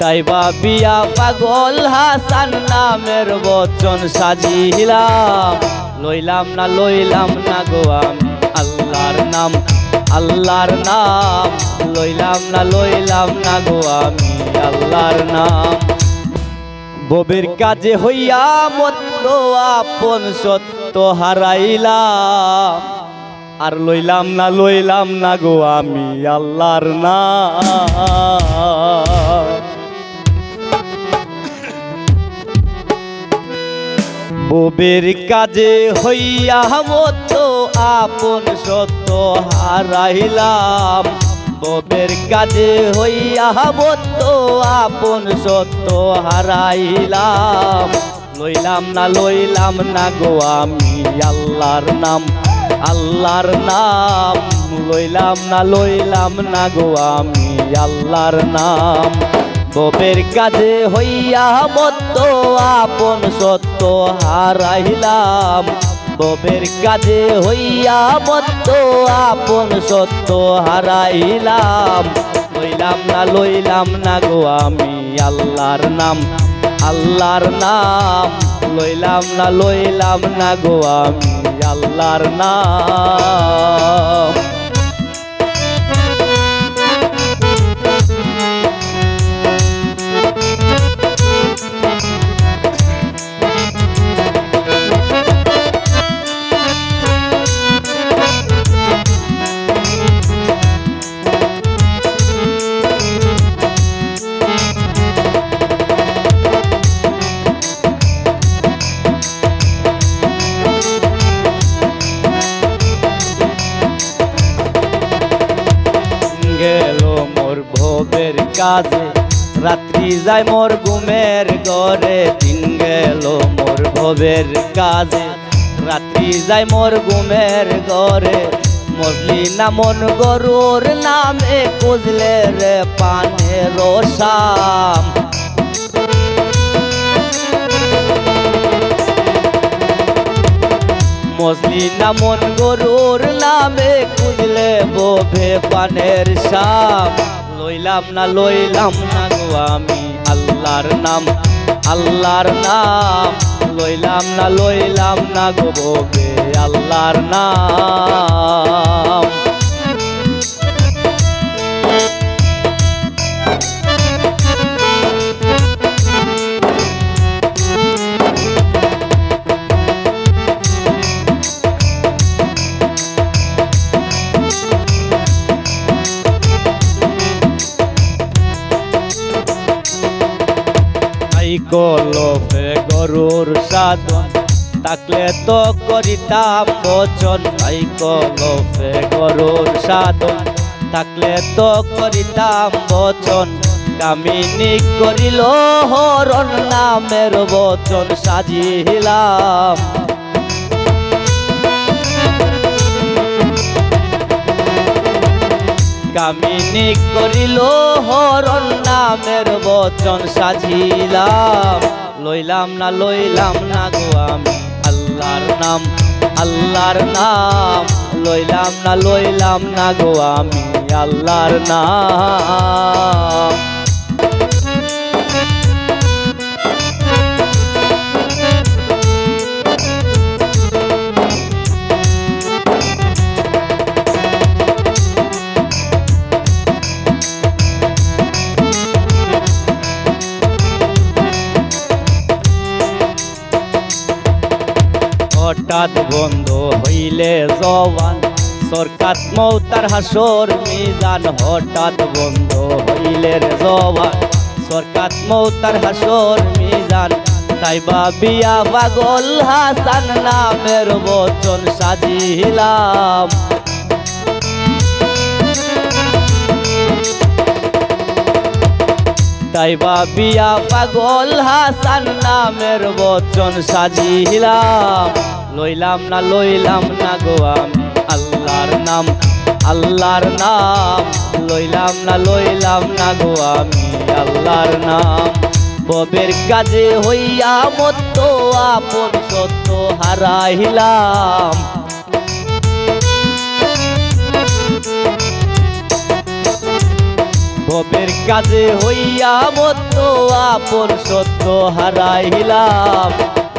তাই বিয়া পাগল হাসান নামের বচন সাজিলাম লইলাম না লইলাম না গো আমি আল্লাহর নাম আল্লাহর নাম। লইলাম না লইলাম না গো আমি আল্লাহর নাম। ববের কাজে হইয়া মত্ত আপন সত্য হারাইলাম। আর লইলাম না লইলাম না গো আমি আল্লাহর নাম। ববের কাজে হইয়া মতো আপন সত্য হারাইলাম। ববের কাজে হইয়া মতো আপন সত্য হারাইলাম। লইলাম না লইলাম না গো আমি আল্লাহর নাম আল্লাহর নাম। লইলাম না লইলাম না গো আমি আল্লাহর নাম। ববের কাজে হইয়া মত আপন সত্য হারাইলাম। ববের কাজে হইয়া মত আপন সত্য হারাইলাম। লইলাম না লইলাম না গো আমি আল্লাহর নাম আল্লাহর নাম। লইলাম না লইলাম না গো আমি আল্লাহর নাম। কাজে। রাত্রি যায় মোর ঘুমের ঘরে, দিন গেল মোর ভোবের কাজে। রাত্রি যায় মোর ঘুমের ঘরে মরলি না মন গরুর নামে খুঁজলে রে পানে রসাম মজলি না মন গরুর নামে খুঁজলে বোভে পানের সাপ লইলাম না লইলাম না গো আমি আল্লাহর নাম আল্লাহর নাম। লইলাম না লইলাম না গো আল্লাহর নাম। কলফে গরুর সাধন তাকলে তো করিতাম বচন ভাই কলফে গরুর সাধন, থাকলে তো করিতাম বচন কামিনী করিল হরণ নামের বচন সাজিলাম কামিনী করিল হরণ নামের বচন সাজিলাম। লইলাম না লইলাম না গো আমি আল্লাহর নাম আল্লাহর নাম। লইলাম না লইলাম না গো আমি আল্লাহর নাম। বন্ধ হইলে জবান সরকার মৌতার হাসর মিজান হঠাৎ বন্ধ হইলে রে জবান সরকার মৌতার হাসর মিজান তাই বিয়া বাগল হাসান নামের বচন সাজিলাম। তাই বিয়া পাগল হাসান নামের বচন সাজিলাম। লইলাম না লইলাম না গো আমি আল্লাহর নাম আল্লাহর নাম। লইলাম না লইলাম না গো আমি আল্লাহর নাম। ববের কাজে হইয়া মত আপন সত্য হারাইলাম। ভবের কাজে হইয়া মত আপন সত্য হারাইলাম।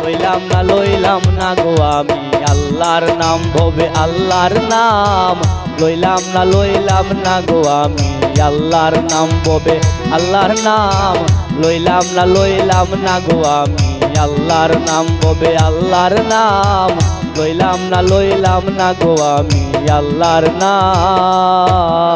লইলাম না লইলাম না গো আমি আল্লাহর নাম, ভবে আল্লাহর নাম। লইলাম না লইলাম না গো আমি আল্লাহর নাম, ভবে আল্লাহর নাম। লইলাম না লইলাম না গো আমি আল্লাহর নাম, ভবে আল্লাহর নাম। লইলাম না লইলাম না গো আমি আল্লাহর নাম।